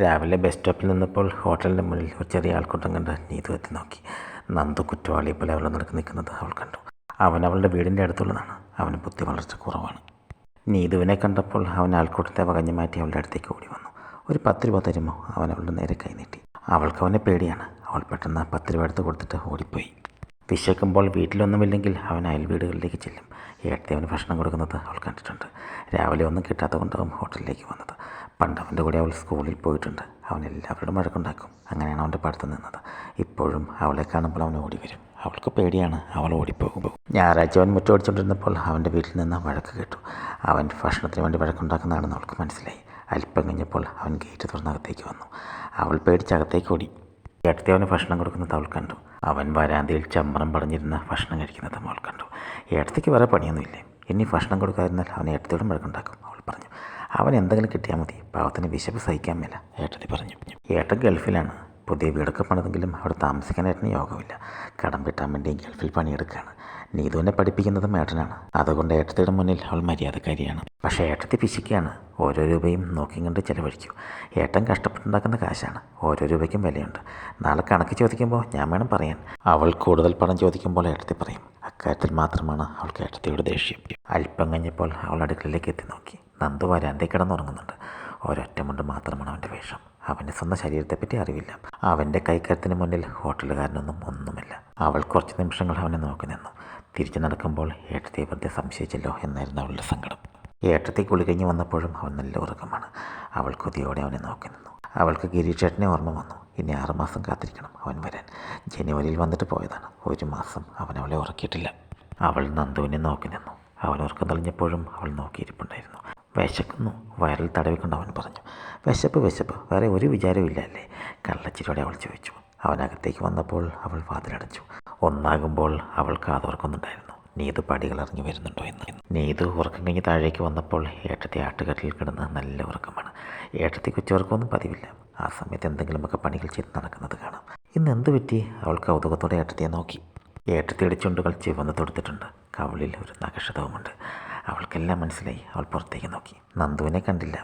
രാവിലെ ബസ് സ്റ്റോപ്പിൽ നിന്നപ്പോൾ ഹോട്ടലിന്റെ മുന്നിൽ ഒരു ചെറിയ ആൾക്കൂട്ടം കണ്ട് നീതു എത്തി നോക്കി. നന്ദു കുറ്റവാളിയെ പോലെ അവളെ നടക്ക് നിൽക്കുന്നത് അവൾ കണ്ടു. അവൻ അവളുടെ വീടിന്റെ അടുത്തുള്ളതാണ്. അവന് ബുദ്ധി വളർച്ച കുറവാണ്. നീതുവിനെ കണ്ടപ്പോൾ അവൻ ആൾക്കൂട്ടത്തെ വകഞ്ഞു മാറ്റി അവളുടെ അടുത്തേക്ക് ഓടി വന്നു. ഒരു പത്ത് രൂപ തരുമോ? അവൻ അവളുടെ നേരെ കൈ നീട്ടി. അവൾക്ക് അവനെ പേടിയാണ്. അവൾ പെട്ടെന്ന് പത്ത് രൂപ എടുത്ത് കൊടുത്തിട്ട് ഓടിപ്പോയി. വിശക്കുമ്പോൾ വീട്ടിലൊന്നുമില്ലെങ്കിൽ അവൻ അയൽവീടുകളിലേക്ക് ചെല്ലും. ഏട്ടത്തി അവന് ഭക്ഷണം കൊടുക്കുന്നത് അവൾ കണ്ടിട്ടുണ്ട്. രാവിലെ ഒന്നും കിട്ടാത്തതുകൊണ്ടാവും ഹോട്ടലിലേക്ക് വന്നത്. പണ്ട് അവന്റെ കൂടെ അവൾ സ്കൂളിൽ പോയിട്ടുണ്ട്. അവൻ എല്ലാവരോടും വഴക്കുണ്ടാക്കും. അങ്ങനെയാണ് അവന്റെ പഠിത്തം നിന്നത്. ഇപ്പോഴും അവളെ കാണുമ്പോൾ അവൻ ഓടി വരും അവൾക്ക് പേടിയാണ്. അവൾ ഓടിപ്പോകുമ്പോൾ. ഞായറാഴ്ച അവൻ മുറ്റോടിച്ചുകൊണ്ടിരുന്നപ്പോൾ അവന്റെ വീട്ടിൽ നിന്ന് വഴക്ക് കേട്ടു. അവൻ ഭക്ഷണത്തിന് വേണ്ടി വഴക്കുണ്ടാക്കുന്നതാണെന്ന് അവൾക്ക് മനസ്സിലായി. അല്പം കഴിഞ്ഞപ്പോൾ അവൻ ഗേറ്റ് തുറന്നകത്തേക്ക് വന്നു. അവൾ പേടിച്ചകത്തേക്ക് ഓടി. ഏട്ടത്തി അവന് ഭക്ഷണം കൊടുക്കുന്നത് അവൾ കണ്ടു. അവൻ വരാന്തയിൽ ചമ്മറം പടഞ്ഞിരുന്ന ഭക്ഷണം കഴിക്കുന്നത് അവൾ കണ്ടു. ഏട്ടത്തിക്ക് വേറെ പണിയൊന്നുമില്ലേ? ഇനി ഭക്ഷണം കൊടുക്കാതിരുന്നാൽ അവൻ ഏട്ടത്തിയോടും വഴക്കുണ്ടാക്കും അവൾ പറഞ്ഞു. അവൻ എന്തെങ്കിലും കിട്ടിയാൽ മതി. പാവത്തിന് വിശപ്പ് സഹിക്കാൻ മേല ഏട്ടത്തി പറഞ്ഞു. ഏട്ടൻ ഗൾഫിലാണ്. പുതിയ വീടൊക്കെ പണിതെങ്കിലും അവിടെ താമസിക്കാൻ ഏട്ടന് യോഗമില്ല. കടം കിട്ടാൻ വേണ്ടി ഗൾഫിൽ പണിയെടുക്കുകയാണ് നീതുവിനെ പഠിപ്പിക്കുന്നതും ഏട്ടനാണ്. അതുകൊണ്ട് ഏട്ടത്തിയുടെ മുന്നിൽ അവൾ മര്യാദക്കാരിയാണ്. പക്ഷേ ഏട്ടത്തി പിശിക്കുകയാണ് ഓരോ രൂപയും നോക്കിയും കണ്ട് ചിലവഴിക്കൂ ഏട്ടൻ കഷ്ടപ്പെട്ടുണ്ടാക്കുന്ന കാശാണ്. ഓരോ രൂപയ്ക്കും വിലയുണ്ട്. നാളെ കണക്ക് ചോദിക്കുമ്പോൾ ഞാൻ വേണം പറയാൻ. അവൾ കൂടുതൽ പണം ചോദിക്കുമ്പോൾ ഏട്ടത്തി പറയും അക്കാര്യത്തിൽ മാത്രമാണ് അവൾക്ക് ഏട്ടത്തിയോട് ദേഷ്യം. അല്പം കഴിഞ്ഞപ്പോൾ അവൾ അടുക്കളയിലേക്ക് എത്തി നോക്കി. നന്ദു വരാന്തേ കിടന്നുറങ്ങുന്നുണ്ട്. ഒരൊറ്റമുണ്ട് മാത്രമാണ് അവന്റെ വേഷം. അവന്റെ സ്വന്തം ശരീരത്തെപ്പറ്റി അറിവില്ല. അവന്റെ കൈക്കരത്തിന് മുന്നിൽ ഹോട്ടലുകാരനൊന്നും ഒന്നുമില്ല. അവൾ കുറച്ച് നിമിഷങ്ങൾ അവനെ നോക്കി നിന്നു. തിരിച്ചു നടക്കുമ്പോൾ ഏട്ടത്തെ വെറുതെ സംശയിച്ചല്ലോ എന്നായിരുന്നു അവളുടെ സങ്കടം. ഏട്ടത്തെ കുളി കഴിഞ്ഞ് വന്നപ്പോഴും അവൻ നല്ല ഉറക്കമാണ്. അവൾ കൊതിയോടെ അവനെ നോക്കി നിന്നു. അവൾക്ക് ഗിരീഷേട്ടനെ ഓർമ്മ വന്നു. ഇനി ആറുമാസം കാത്തിരിക്കണം അവൻ വരാൻ. ജനുവരിയിൽ വന്നിട്ട് പോയതാണ്. ഒരു മാസം അവൻ അവളെ ഉറക്കിയിട്ടില്ല. അവൾ നന്ദുവിനെ നോക്കി നിന്നു. അവൻ ഉറക്കം തെളിഞ്ഞപ്പോഴും അവൾ നോക്കിയിരിപ്പുണ്ടായിരുന്നു. വിശക്കുന്നു. വയറിൽ തടവിക്കൊണ്ട് അവൻ പറഞ്ഞു വിശപ്പ് വിശപ്പ്. വേറെ ഒരു വിചാരവും അല്ലേ കള്ളച്ചിരിയോടെ അവൾ ചോദിച്ചു. അവനകത്തേക്ക് വന്നപ്പോൾ അവൾ വാതിലടച്ചു. ഒന്നാകുമ്പോൾ അവൾ കാതോർക്കുന്നുണ്ടായിരുന്നു. നീതു പടികൾ ഇറങ്ങി വരുന്നുണ്ടോ എന്ന്. നീതു ഉറക്കം കഴിഞ്ഞ് താഴേക്ക് വന്നപ്പോൾ ഏട്ടത്തി ആട്ടുകട്ടിൽ കിടന്ന് നല്ല ഉറക്കമാണ്. ഏട്ടത്തി ഉച്ചവർക്കൊന്നും പതിവില്ല. ആ സമയത്ത് എന്തെങ്കിലുമൊക്കെ പണികൾ ചെയ്ത് നടക്കുന്നത് കാണാം. ഇന്ന് എന്ത് പറ്റി? അവൾ കൗതുകത്തോടെ ഏട്ടത്തിയെ നോക്കി. ഏട്ടത്തിയുടെ ചുണ്ടുകൾ ചുവന്ന് തൊടുത്തിട്ടുണ്ട്. കവളിൽ ഒരു നഖക്ഷതവുമുണ്ട് അവൾക്കെല്ലാം മനസ്സിലായി. അവൾ പുറത്തേക്ക് നോക്കി. നന്ദുവിനെ കണ്ടില്ല.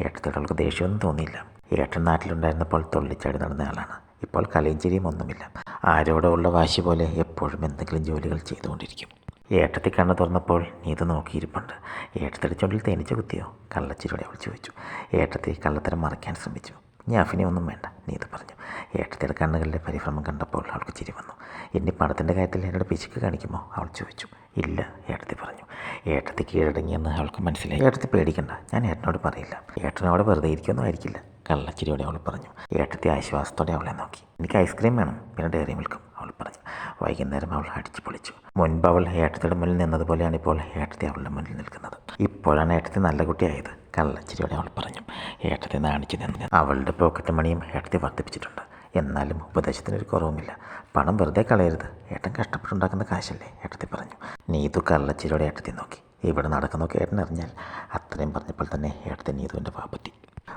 ഏട്ടത്തിയോട് അവൾക്ക് ദേഷ്യമൊന്നും തോന്നിയില്ല. ഏട്ടൻ നാട്ടിലുണ്ടായിരുന്നപ്പോൾ തുള്ളിച്ചാടി നടന്ന ആളാണ്. ഇപ്പോൾ കലയും ചിരിയും ഒന്നുമില്ല. ആരോടോ ഉള്ള വാശി പോലെ എപ്പോഴും എന്തെങ്കിലും ജോലികൾ ചെയ്തുകൊണ്ടിരിക്കും. ഏട്ടത്തി കണ്ണ് തുറന്നപ്പോൾ നീത് നോക്കിയിരിപ്പുണ്ട്. ഏട്ടത്തിയുടെ ചുണ്ടിൽ തേനീച്ച കുത്തിയോ? കള്ളച്ചിരിയോടെ അവൾ ചോദിച്ചു. ഏട്ടത്തി കള്ളത്തരം മറയ്ക്കാൻ ശ്രമിച്ചു. ഞാഫിനെ ഒന്നും വേണ്ട നീത് പറഞ്ഞു. ഏട്ടത്തിയുടെ കണ്ണുകളിലെ പരിഭ്രമം കണ്ടപ്പോൾ അവൾക്ക് ചിരി വന്നു. ഇനി പണത്തിന്റെ കാര്യത്തിൽ എന്നോട് പിശുക്ക് കാണിക്കുമോ? അവൾ ചോദിച്ചു. ഇല്ല ഏട്ടത്തി പറഞ്ഞു. ഏട്ടത്തി കീഴടങ്ങിയെന്ന് അവൾക്ക് മനസ്സിലായി. ഏട്ടത്തി പേടിക്കണ്ട ഞാൻ ഏട്ടനോട് പറയില്ല. ഏട്ടനോട് വെറുതെ ഇരിക്കൊന്നും ആയിരിക്കില്ല. കള്ളച്ചിരിയോടെ അവൾ പറഞ്ഞു. ഏട്ടത്തി ആശ്വാസത്തോടെ അവളെ നോക്കി. എനിക്ക് ഐസ്ക്രീം വേണം. പിന്നെ ഡയറി മിൽക്കും അവൾ പറഞ്ഞു. വൈകുന്നേരം അവൾ അടിച്ചു പൊളിച്ചു. മുൻപ് അവൾ ഏട്ടത്തിയുടെ മുന്നിൽ നിന്നതുപോലെയാണ് ഇപ്പോൾ ഏട്ടത്തി അവളുടെ മുന്നിൽ നിൽക്കുന്നത്. ഇപ്പോഴാണ് ഏട്ടത്തി നല്ല കുട്ടിയായത് കള്ളച്ചിരിയോടെ അവൾ പറഞ്ഞു. ഏട്ടത്തി നാണിച്ചു നിന്ന് അവളുടെ പോക്കറ്റ് മണിയും ഏട്ടത്തി വർദ്ധിപ്പിച്ചിട്ടുണ്ട്. എന്നാലും ഉപദേശത്തിനൊരു കുറവുമില്ല. പണം വെറുതെ കളയരുത്. ഏട്ടൻ കഷ്ടപ്പെട്ടുണ്ടാക്കുന്ന കാശല്ലേ ഏട്ടത്തി പറഞ്ഞു. നീതു കള്ളച്ചിരിയോടെ ഏട്ടത്തി നോക്കി. ഇവിടെ നടക്കുന്നൊക്കെ ഏട്ടൻ അറിഞ്ഞാൽ അത്രയും പറഞ്ഞപ്പോൾ തന്നെ ഏട്ടത്തി നീതുവിന്റെ പാപ്പറ്റി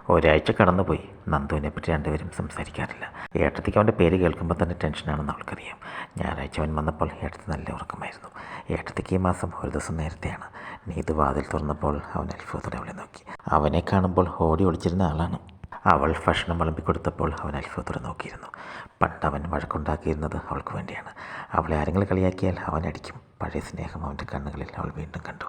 ഒരാഴ്ച കടന്നുപോയി. നന്ദുവിനെ പറ്റി രണ്ടുപേരും സംസാരിക്കാറില്ല. ഏട്ടത്തിക്ക് അവന്റെ പേര് കേൾക്കുമ്പോൾ തന്നെ ടെൻഷനാണെന്ന് അവൾക്കറിയാം. ഞായറാഴ്ച അവൻ വന്നപ്പോൾ ഏട്ടത്തി നല്ല ഉറക്കമായിരുന്നു. ഏട്ടത്തിക്ക് ഈ മാസം ഒരു ദിവസം നേരത്തെയാണ്. നീതു വാതിൽ തുറന്നപ്പോൾ അവൻ അത്ഭുതത്തോടെ അവളെ നോക്കി. അവനെ കാണുമ്പോൾ ഓടി ഒളിച്ചിരുന്ന ആളാണ്. അവൾ ഭക്ഷണം വിളമ്പിക്കൊടുത്തപ്പോൾ അവൻ അത്ഭുതത്തോടെ നോക്കിയിരുന്നു. പണ്ട് അവൻ വഴക്കുണ്ടാക്കിയിരുന്നത് അവൾക്ക് വേണ്ടിയാണ്. അവളെ ആരെങ്കിലും കളിയാക്കിയാൽ അവൻ അടിക്കും. പഴയ സ്നേഹം അവന്റെ കണ്ണുകളിൽ അവൾ വീണ്ടും കണ്ടു.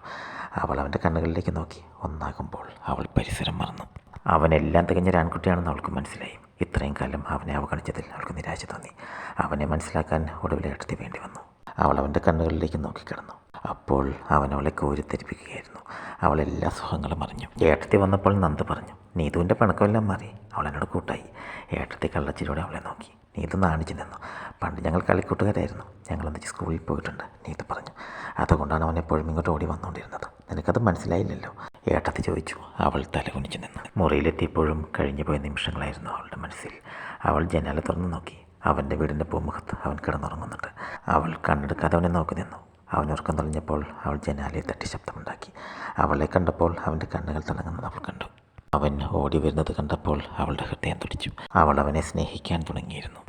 അവൾ അവന്റെ കണ്ണുകളിലേക്ക് നോക്കി. ഒന്നാകുമ്പോൾ അവൾ പരിസരം മറന്നു. അവനെല്ലാം തികഞ്ഞ ആൺകുട്ടിയാണെന്ന് അവൾക്ക് മനസ്സിലായി. ഇത്രയും കാലം അവനെ അവഗണിച്ചതിൽ അവൾക്ക് നിരാശ തോന്നി. അവനെ മനസ്സിലാക്കാൻ ഒടുവിൽ ഏട്ടത്തി വേണ്ടി വന്നു. അവൾ അവന്റെ കണ്ണുകളിലേക്ക് നോക്കിക്കിടന്നു അപ്പോൾ അവൻ അവളെ കോരിത്തരിപ്പിക്കുകയായിരുന്നു. അവൾ എല്ലാ സുഖങ്ങളും അറിഞ്ഞു. ഏട്ടത്തി വന്നപ്പോൾ നന്ദ പറഞ്ഞു നീതുവിന്റെ പണക്കമെല്ലാം മാറി. അവൾ എന്നോട് കൂട്ടായി. ഏട്ടത്തി കള്ളച്ചിലൂടെ അവളെ നോക്കി. നീതു നാണിച്ചു നിന്നു. പണ്ട് ഞങ്ങൾ കളിക്കൂട്ടുകാരായിരുന്നു. ഞങ്ങൾ ഒന്നിച്ച് സ്കൂളിൽ പോയിട്ടുണ്ട് നീത്ത് പറഞ്ഞു. അതുകൊണ്ടാണ് അവൻ എപ്പോഴും ഇങ്ങോട്ട് ഓടി വന്നുകൊണ്ടിരുന്നത്. നിനക്കത് മനസ്സിലായില്ലല്ലോ? ഏട്ടത്തി ചോദിച്ചു. അവൾ തലകുനിച്ചു നിന്നു. മുറിയിലെത്തിയപ്പോഴും കഴിഞ്ഞു പോയ നിമിഷങ്ങളായിരുന്നു അവളുടെ മനസ്സിൽ. അവൾ ജനാല തുറന്നു നോക്കി. അവന്റെ വീടിന്റെ പൂമുഖത്ത് അവൻ കിടന്നുറങ്ങുന്നുണ്ട്. അവൾ കണ്ണെടുക്കാതെ അവനെ നോക്കി നിന്നു. അവൻ ഉറക്കം തെളിഞ്ഞപ്പോൾ അവൾ ജനാലയെ തട്ടി ശബ്ദമുണ്ടാക്കി. അവളെ കണ്ടപ്പോൾ അവന്റെ കണ്ണുകൾ തിളങ്ങുന്നത് അവൾ കണ്ടു. അവൻ ഓടി വരുന്നത് കണ്ടപ്പോൾ അവളുടെ ഹൃദയം തുടിച്ചു. അവൾ അവനെ സ്നേഹിക്കാൻ തുടങ്ങിയിരുന്നു.